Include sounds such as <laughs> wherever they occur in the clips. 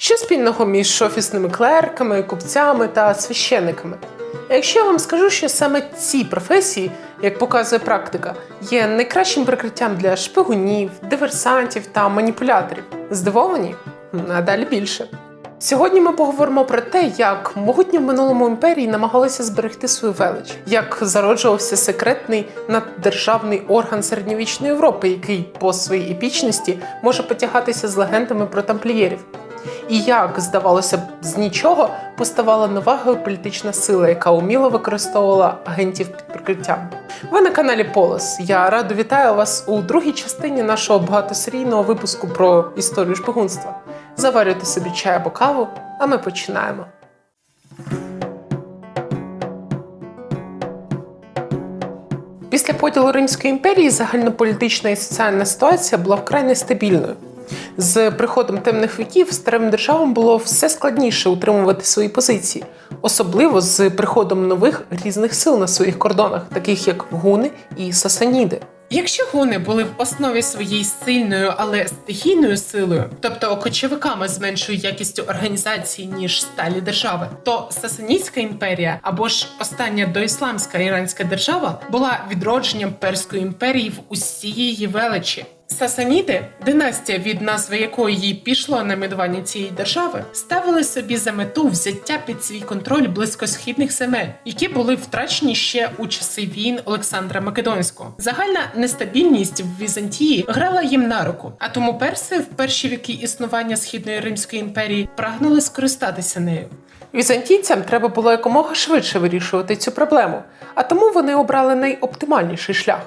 Що спільного між офісними клерками, купцями та священниками? Якщо я вам скажу, що саме ці професії, як показує практика, є найкращим прикриттям для шпигунів, диверсантів та маніпуляторів, здивовані? А далі більше. Сьогодні ми поговоримо про те, як могутні в минулому імперії намагалися зберегти свою велич, як зароджувався секретний наддержавний орган середньовічної Європи, який по своїй епічності може потягатися з легендами про тамплієрів. І як, здавалося б, з нічого поставала нова геополітична сила, яка уміло використовувала агентів під прикриттям. Ви на каналі Полос. Я радо вітаю вас у другій частині нашого багатосерійного випуску про історію шпигунства. Заварюйте собі чай або каву, а ми починаємо. Після поділу Римської імперії загальнополітична і соціальна ситуація була вкрай нестабільною. З приходом темних віків старим державам було все складніше утримувати свої позиції, особливо з приходом нових різних сил на своїх кордонах, таких як гуни і сасаніди. Якщо гуни були в основі своєї сильною, але стихійною силою, тобто кочовиками з меншою якістю організації ніж сталі держави, то Сасанідська імперія або ж остання доісламська іранська держава була відродженням перської імперії в усій її величі. Сасаніди, династія, від назви якої їй пішло найменування цієї держави, ставили собі за мету взяття під свій контроль близькосхідних земель, які були втрачені ще у часи війн Олександра Македонського. Загальна нестабільність в Візантії грала їм на руку, а тому перси в перші віки існування східної Римської імперії прагнули скористатися нею. Візантійцям треба було якомога швидше вирішувати цю проблему, а тому вони обрали найоптимальніший шлях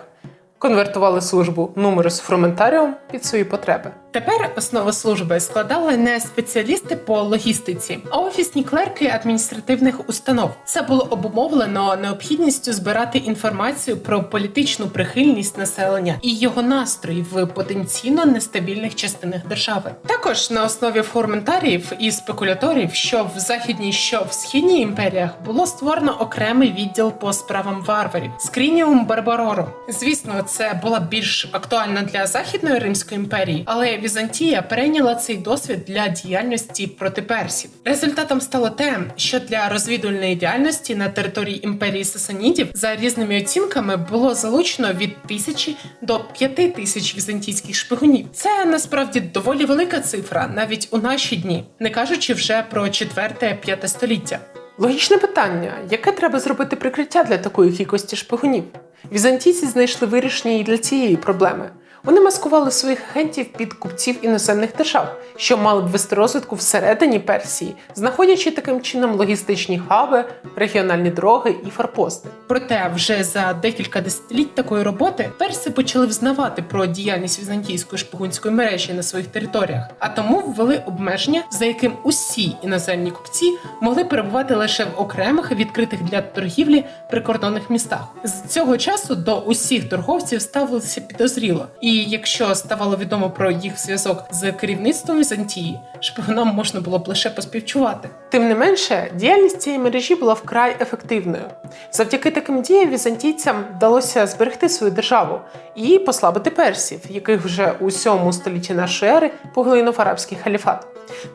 конвертували службу нумерус фрументаріум під свої потреби. Тепер основу служби складали не спеціалісти по логістиці, а офісні клерки адміністративних установ. Це було обумовлено необхідністю збирати інформацію про політичну прихильність населення і його настрої в потенційно нестабільних частинах держави. Також на основі фурментаріїв і спекуляторів, що в західній, що в східній імперіях, було створено окремий відділ по справам варварів Скрініум Барбарорум. Звісно, це була більш актуальна для західної римської імперії, але Візантія перейняла цей досвід для діяльності проти персів. Результатом стало те, що для розвідувальної діяльності на території імперії Сасанідів за різними оцінками було залучено від тисячі до п'яти тисяч візантійських шпигунів. Це насправді доволі велика цифра, навіть у наші дні, не кажучи вже про 4-5 століття. Логічне питання: яке треба зробити прикриття для такої кількості шпигунів? Візантійці знайшли вирішення і для цієї проблеми. Вони маскували своїх агентів під купців іноземних держав, що мали б вести розвитку всередині Персії, знаходячи таким чином логістичні хаби, регіональні дороги і форпости. Проте, вже за декілька десятиліть такої роботи перси почали взнавати про діяльність візантійської шпигунської мережі на своїх територіях, а тому ввели обмеження, за яким усі іноземні купці могли перебувати лише в окремих відкритих для торгівлі прикордонних містах. З цього часу до усіх торговців ставилися підозріло. І якщо ставало відомо про їх зв'язок з керівництвом Візантії, шпигунам можна було б лише поспівчувати. Тим не менше, діяльність цієї мережі була вкрай ефективною. Завдяки таким діям візантійцям вдалося зберегти свою державу і послабити персів, яких вже у 7 столітті нашої ери поглинув арабський халіфат.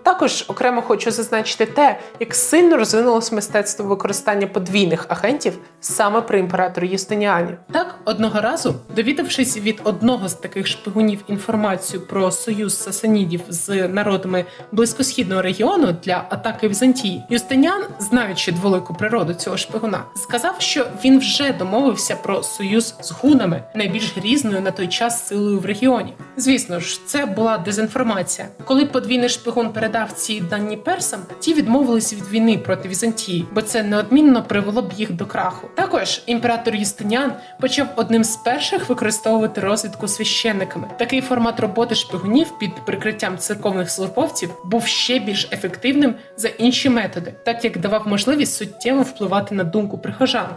Також окремо хочу зазначити те, як сильно розвинулось мистецтво використання подвійних агентів саме при імператорі Юстиніані. Так, одного разу, довідавшись від одного з таких шпигунів інформацію про союз сасанідів з народами близькосхідного регіону для атаки Візантії, Юстиніан, знаючи дволику природу цього шпигуна, сказав, що він вже домовився про союз з гунами, найбільш грізною на той час силою в регіоні. Звісно ж, це була дезінформація. Коли подвійний шпигун передав ці дані персам, ті відмовились від війни проти Візантії, бо це неодмінно привело б їх до краху. Також імператор Юстиніан почав одним з перших використовувати розвідку священниками. Такий формат роботи шпигунів під прикриттям церковних службовців був ще більш ефективним за інші методи, так як давав можливість суттєво впливати на думку прихожан.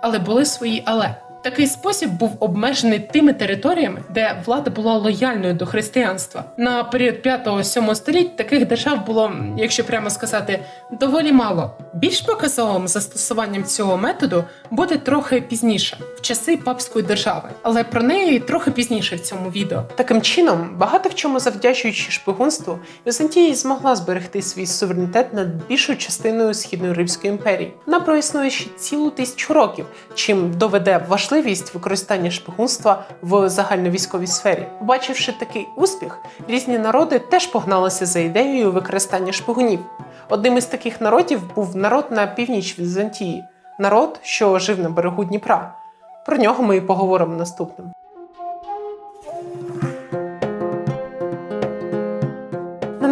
Але були свої але. Такий спосіб був обмежений тими територіями, де влада була лояльною до християнства. На період 5-7 століть таких держав було, якщо прямо сказати, доволі мало. Більш показовим застосуванням цього методу буде трохи пізніше, в часи папської держави, але про неї трохи пізніше в цьому відео. Таким чином, багато в чому завдячуючи шпигунству, Візантія змогла зберегти свій суверенітет над більшою частиною східної Римської імперії. Вона проіснує ще цілу тисячу років, чим доведе важливість використання шпигунства в загальновійськовій сфері. Побачивши такий успіх, різні народи теж погналися за ідеєю використання шпигунів. Одним із таких народів був народ на північ Візантії, народ, що жив на берегу Дніпра. Про нього ми і поговоримо наступним.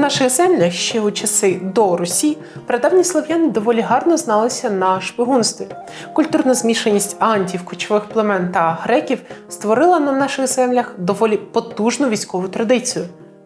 Наших землях ще у часи до Русі прадавні слов'яни доволі гарно зналися на шпигунстві. Культурна змішаність антів, кочових племен та греків створила на наших землях доволі потужну військову традицію.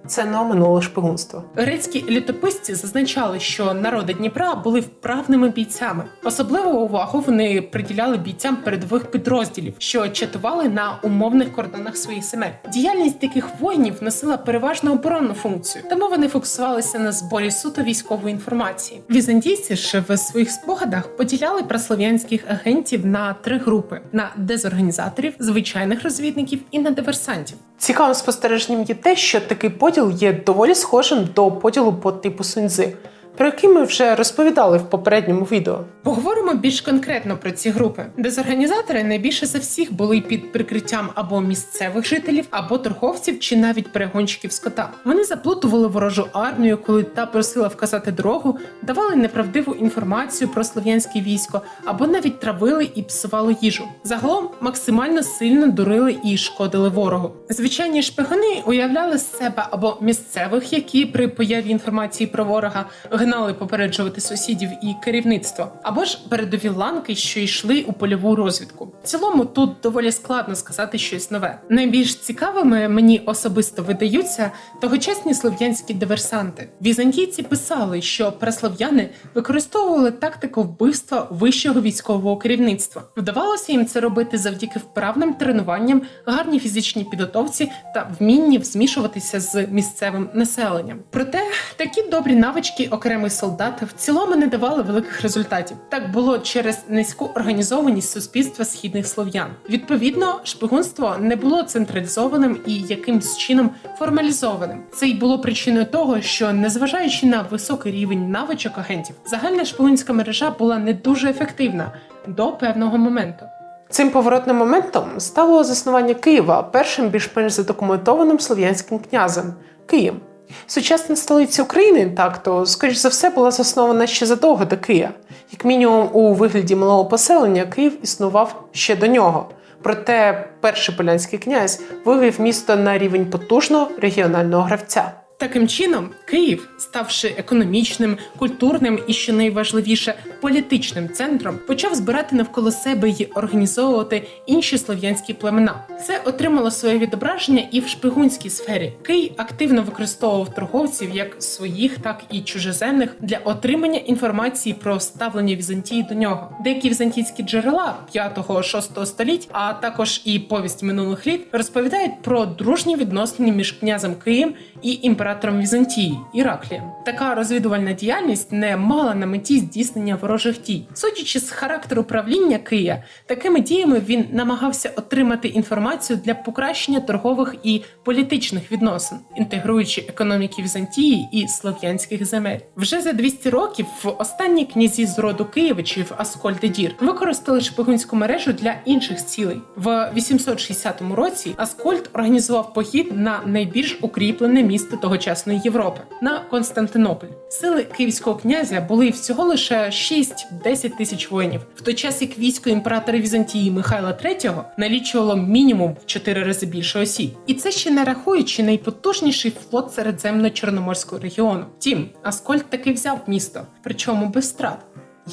Це не оминуло шпигунство. Грецькі літописці зазначали, що народи Дніпра були вправними бійцями. Особливу увагу вони приділяли бійцям передових підрозділів, що чатували на умовних кордонах своїх земель. Діяльність таких воїнів носила переважно оборонну функцію, тому вони фокусувалися на зборі суто військової інформації. Візантійці ж в своїх спогадах поділяли прослов'янських агентів на три групи: на дезорганізаторів, звичайних розвідників і на диверсантів. Цікавим спостереженням є те, що такий поділ є доволі схожим до поділу по типу Суньцзи, про який ми вже розповідали в попередньому відео. Поговоримо більш конкретно про ці групи. Дезорганізатори найбільше за всіх були під прикриттям або місцевих жителів, або торговців, чи навіть перегонщиків скота. Вони заплутували ворожу армію, коли та просила вказати дорогу, давали неправдиву інформацію про слов'янське військо, або навіть травили і псували їжу. Загалом максимально сильно дурили і шкодили ворогу. Звичайні шпигуни уявляли з себе або місцевих, які при появі інформації про ворога гнали попереджувати сусідів і керівництво, або ж передові ланки, що йшли у польову розвідку. В цілому тут доволі складно сказати щось нове. Найбільш цікавими мені особисто видаються тогочасні слов'янські диверсанти. Візантійці писали, що праслов'яни використовували тактику вбивства вищого військового керівництва. Вдавалося їм це робити завдяки вправним тренуванням, гарній фізичній підготовці та вмінні змішуватися з місцевим населенням. Проте такі добрі навички окремих солдат в цілому не давали великих результатів. Так було через низьку організованість суспільства східних слов'ян. Відповідно, шпигунство не було централізованим і якимсь чином формалізованим. Це й було причиною того, що незважаючи на високий рівень навичок агентів, загальна шпигунська мережа була не дуже ефективна до певного моменту. Цим поворотним моментом стало заснування Києва першим більш-менш задокументованим слов'янським князем Києм. Сучасна столиця України, так то, скоріш за все, була заснована ще задовго до Києва. Як мінімум, у вигляді малого поселення Київ існував ще до нього. Проте перший полянський князь вивів місто на рівень потужного регіонального гравця. Таким чином, Київ, ставши економічним, культурним і що найважливіше політичним центром, почав збирати навколо себе й організовувати інші слов'янські племена. Це отримало своє відображення і в шпигунській сфері. Київ активно використовував торговців як своїх, так і чужеземних для отримання інформації про ставлення Візантії до нього. Деякі візантійські джерела 5-6 століть, а також і повість минулих літ розповідають про дружні відносини між князем Києм і імператором Візантії Іраклієм. Така розвідувальна діяльність не мала на меті здійснення ворожих дій. Судячи з характеру правління Кия, такими діями він намагався отримати інформацію для покращення торгових і політичних відносин, інтегруючи економіки Візантії і слов'янських земель. Вже за 200 років останні князі з роду Києвичів Аскольд і Дір використали шпигунську мережу для інших цілей. В 860 році Аскольд організував похід на найбільш укріплене місто тогочасної Європи на Константинополь. Сили київського князя були всього лише 6-10 тисяч воїнів, в той час як військо імператора Візантії Михайла III налічувало мінімум в 4 рази більше осіб. І це ще не рахуючи найпотужніший флот Середземно-Чорноморського регіону. Втім, Аскольд таки взяв місто, причому без страт.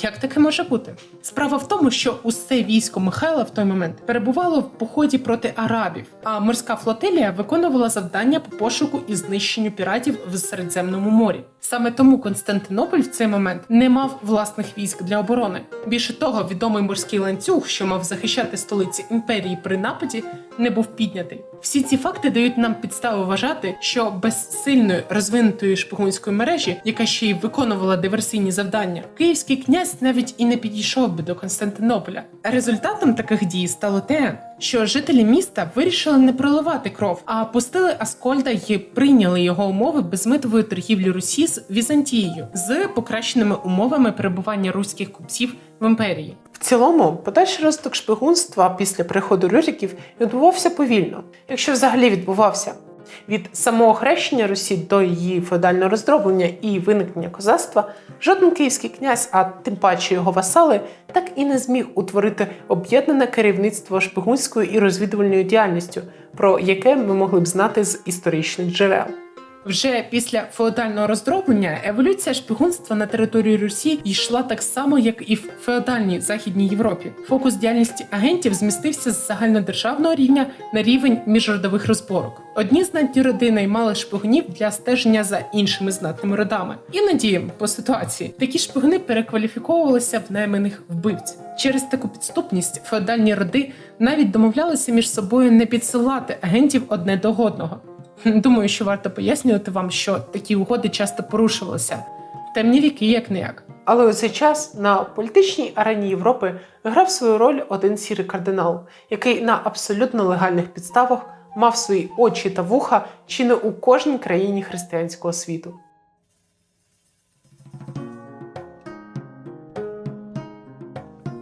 Як таке може бути? Справа в тому, що усе військо Михайла в той момент перебувало в поході проти арабів, а морська флотилія виконувала завдання по пошуку і знищенню піратів в Середземному морі. Саме тому Константинополь в цей момент не мав власних військ для оборони. Більше того, відомий морський ланцюг, що мав захищати столиці імперії при нападі, не був піднятий. Всі ці факти дають нам підстави вважати, що без сильної розвинутої шпигунської мережі, яка ще й виконувала диверсійні завдання, київський князь навіть і не підійшов би до Константинополя. Результатом таких дій стало те, що жителі міста вирішили не проливати кров, а пустили Аскольда і прийняли його умови безмитової торгівлі Русі з Візантією з покращеними умовами перебування руських купців в імперії. В цілому, подальший розвиток шпигунства після приходу Рюріків відбувався повільно, якщо взагалі відбувався. Від самого хрещення Русі до її феодального роздроблення і виникнення козацтва жоден київський князь, а тим паче його васали, так і не зміг утворити об'єднане керівництво шпигунською і розвідувальною діяльністю, про яке ми могли б знати з історичних джерел. Вже після феодального роздроблення еволюція шпигунства на території Русі йшла так само, як і в феодальній західній Європі. Фокус діяльності агентів змістився з загальнодержавного рівня на рівень міжродових розборок. Одні знатні роди наймали шпигунів для стеження за іншими знатними родами. Іноді, по ситуації, такі шпигуни перекваліфіковувалися в найманих вбивць. Через таку підступність феодальні роди навіть домовлялися між собою не підсилати агентів одне до одного. <laughs> Думаю, що варто пояснювати вам, що такі угоди часто порушувалися. Темні віки, як не як. Але у цей час на політичній арені Європи грав свою роль один сірий кардинал, який на абсолютно легальних підставах мав свої очі та вуха чи не у кожній країні християнського світу.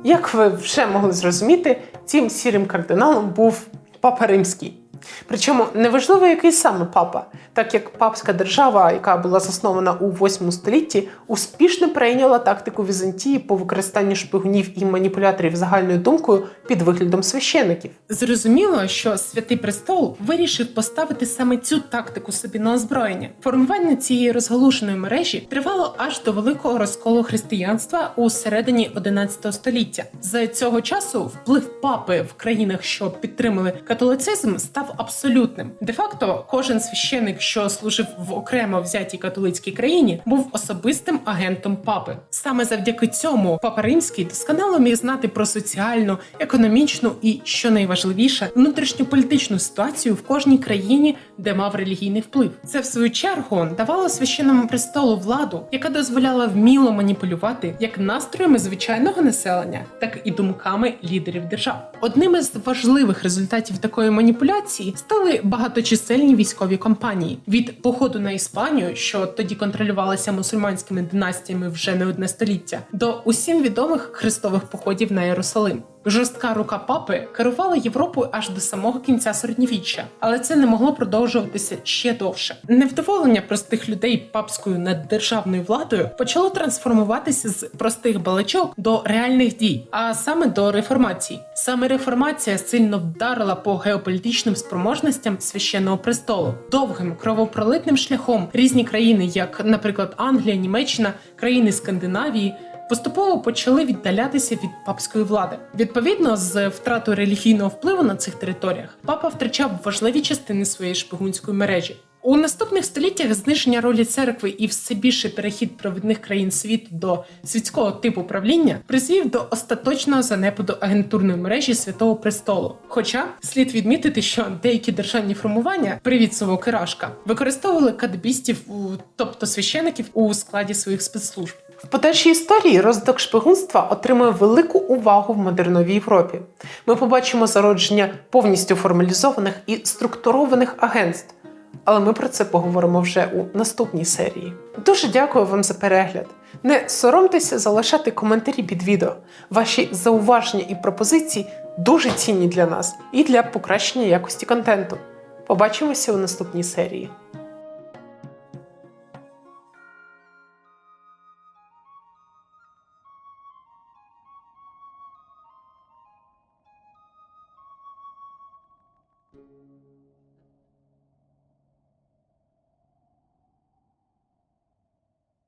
Як ви вже могли зрозуміти, цим сірим кардиналом був Папа Римський. Причому неважливо, який саме папа, так як папська держава, яка була заснована у 8 столітті, успішно прийняла тактику Візантії по використанню шпигунів і маніпуляторів загальною думкою під виглядом священиків. Зрозуміло, що святий престол вирішив поставити саме цю тактику собі на озброєння. Формування цієї розгалушеної мережі тривало аж до великого розколу християнства у середині 11 століття. З цього часу вплив папи в країнах, що підтримали католицизм, став абсолютним. Де-факто, кожен священик, що служив в окремо взятій католицькій країні, був особистим агентом папи. Саме завдяки цьому папа римський досконало міг знати про соціальну, економічну і, що найважливіше, внутрішньополітичну ситуацію в кожній країні, де мав релігійний вплив. Це в свою чергу давало священному престолу владу, яка дозволяла вміло маніпулювати як настроями звичайного населення, так і думками лідерів держав. Одним із важливих результатів такої маніпуляції стали багаточисельні військові компанії. від походу на Іспанію, що тоді контролювалася мусульманськими династіями вже не одне століття, до усім відомих хрестових походів на Єрусалим. Жорстка рука папи керувала Європою аж до самого кінця середньовіччя, але це не могло продовжуватися ще довше. Невдоволення простих людей папською наддержавною владою почало трансформуватися з простих балачок до реальних дій, а саме до реформації. Саме реформація сильно вдарила по геополітичним спроможностям священного престолу. Довгим кровопролитним шляхом різні країни, як, наприклад, Англія, Німеччина, країни Скандинавії поступово почали віддалятися від папської влади. Відповідно, з втратою релігійного впливу на цих територіях папа втрачав важливі частини своєї шпигунської мережі. У наступних століттях зниження ролі церкви і все більший перехід провідних країн світу до світського типу правління призвів до остаточного занепаду агентурної мережі святого престолу. Хоча слід відмітити, що деякі державні формування, привіт совок і використовували кадебістів, тобто священиків, у складі своїх спецслужб. В подальшій історії розвиток шпигунства отримує велику увагу в модерновій Європі. Ми побачимо зародження повністю формалізованих і структурованих агентств. Але ми про це поговоримо вже у наступній серії. Дуже дякую вам за перегляд. Не соромтеся залишати коментарі під відео. Ваші зауваження і пропозиції дуже цінні для нас і для покращення якості контенту. Побачимося у наступній серії.